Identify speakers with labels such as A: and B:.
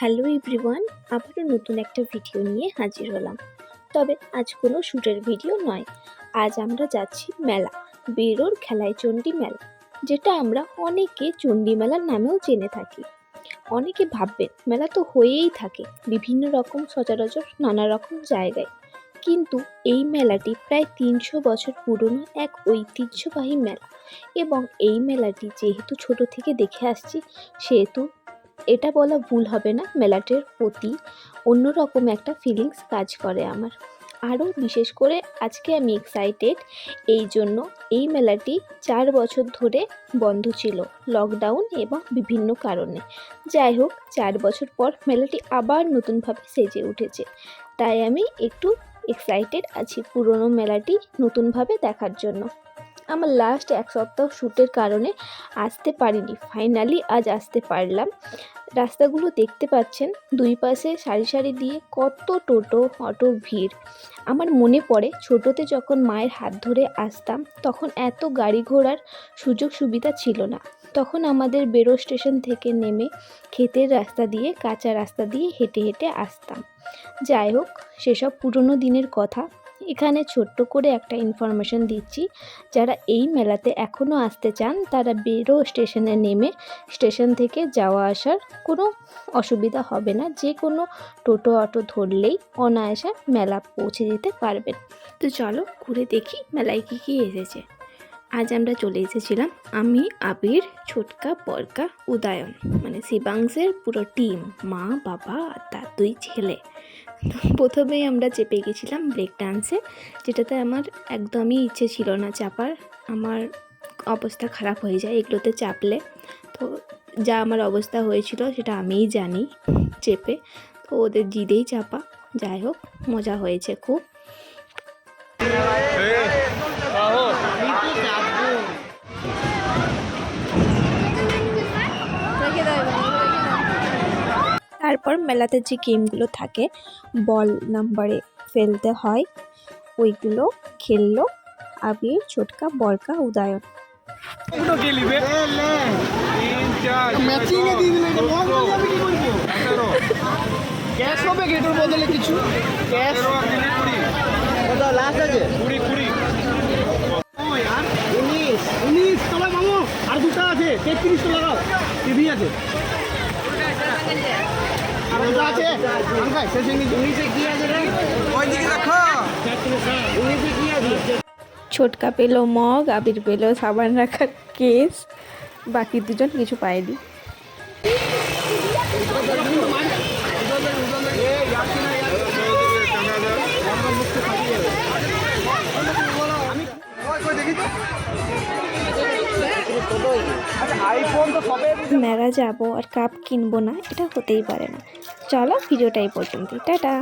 A: Hello everyone, আবারও নতুন একটা ভিডিও নিয়ে হাজির হলাম। তবে আজ কোনো শ্যুটের ভিডিও নয়। আজ আমরা যাচ্ছি মেলা, বেরোর খেলায় চণ্ডী মেলা, যেটা আমরা অনেকে চণ্ডী মেলার নামেও জেনে থাকি। অনেকে ভাববেন, মেলা তো হয়েই থাকে, বিভিন্ন রকম সচরাচর নানা রকম জায়গায়। কিন্তু এই মেলাটি প্রায় তিনশো বছর পুরনো এক ঐতিহ্যবাহী মেলা এবং এই মেলাটি যেহেতু ছোট থেকে দেখে আসছি, সেহেতু এটা বলা ভুল হবে না, মেলাটির প্রতি অন্যরকম একটা ফিলিংস কাজ করে আমার। আরও বিশেষ করে আজকে আমি এক্সাইটেড এই জন্য এই মেলাটি চার বছর ধরে বন্ধ ছিল লকডাউন এবং বিভিন্ন কারণে। যাই হোক, চার বছর পর মেলাটি আবার নতুনভাবে সেজে উঠেছে। তাই আমি একটু এক্সাইটেড আছি পুরনো মেলাটি নতুনভাবে দেখার জন্য। আমার লাস্ট এক সপ্তাহ শ্যুটের কারণে আসতে পারিনি। ফাইনালি আজ আসতে পারলাম। রাস্তাগুলো দেখতে পাচ্ছেন, দুই পাশে সারি সারি দিয়ে কত টোটো অটোর ভিড়। আমার মনে পড়ে, ছোটোতে যখন মায়ের হাত ধরে আসতাম, তখন এত গাড়ি ঘোড়ার সুযোগ সুবিধা ছিল না। তখন আমাদের বেরো স্টেশন থেকে নেমে ক্ষেতের রাস্তা দিয়ে, কাঁচা রাস্তা দিয়ে হেঁটে হেঁটে আসতাম। যাই হোক, সেসব পুরনো দিনের কথা এখানে ছোট্ট করে একটা ইনফরমেশন দিচ্ছি। যারা এই মেলাতে এখনও আসতে চান, তারা বেরো স্টেশনে নেমে স্টেশন থেকে যাওয়া আসার কোনো অসুবিধা হবে না। যে কোনো টোটো অটো ধরলেই অনায়াসে মেলা পৌঁছে যেতে পারবেন। তো চলো ঘুরে দেখি মেলায় কী কী এসেছে। আজ আমরা চলে এসেছিলাম আমি, আবির, ছোটকা, বরকা, উদয়ন। মানে শিবাংশের পুরো টিম মা, বাবা আর তার দুই ছেলে। প্রথমেই আমরা চেপে গেছিলাম ব্রেক ডান্সে যেটাতে আমার একদমই ইচ্ছে ছিল না চাপার। আমার অবস্থা খারাপ হয়ে যায় এগুলোতে চাপলে। তো যা আমার অবস্থা হয়েছিল সেটা আমিই জানি চেপে। তো ওদের জিদেই চাপা, যাই হোক, মজা হয়েছে খুব। তারপর মেলাতে যে গেমগুলো থাকে বল নাম্বারে ফেলতে হয় ওইগুলো খেললো আবির ছোটকা বরকা উদয়ন।
B: ক্যাশ হবে বদলে কিছু? ক্যাশ
C: আর তিনে কুড়ি।
B: লাস্ট আছে।
C: কুড়ি কুড়ি।
B: উনিশ। উনিশ তবে মামু আর দুটো আছে। তেত্রিশ তো লাগাও। টিভি আছে।
A: ছোটকা পেল মগ আবির পেল সাবান রাখার কেস বাকি দুজন কিছু পায়নি। মেলা যাব আর কাপ কিনবো না, এটা হতেই পারে না। চলো, ভিডিওটা এই পর্যন্ত টাটা।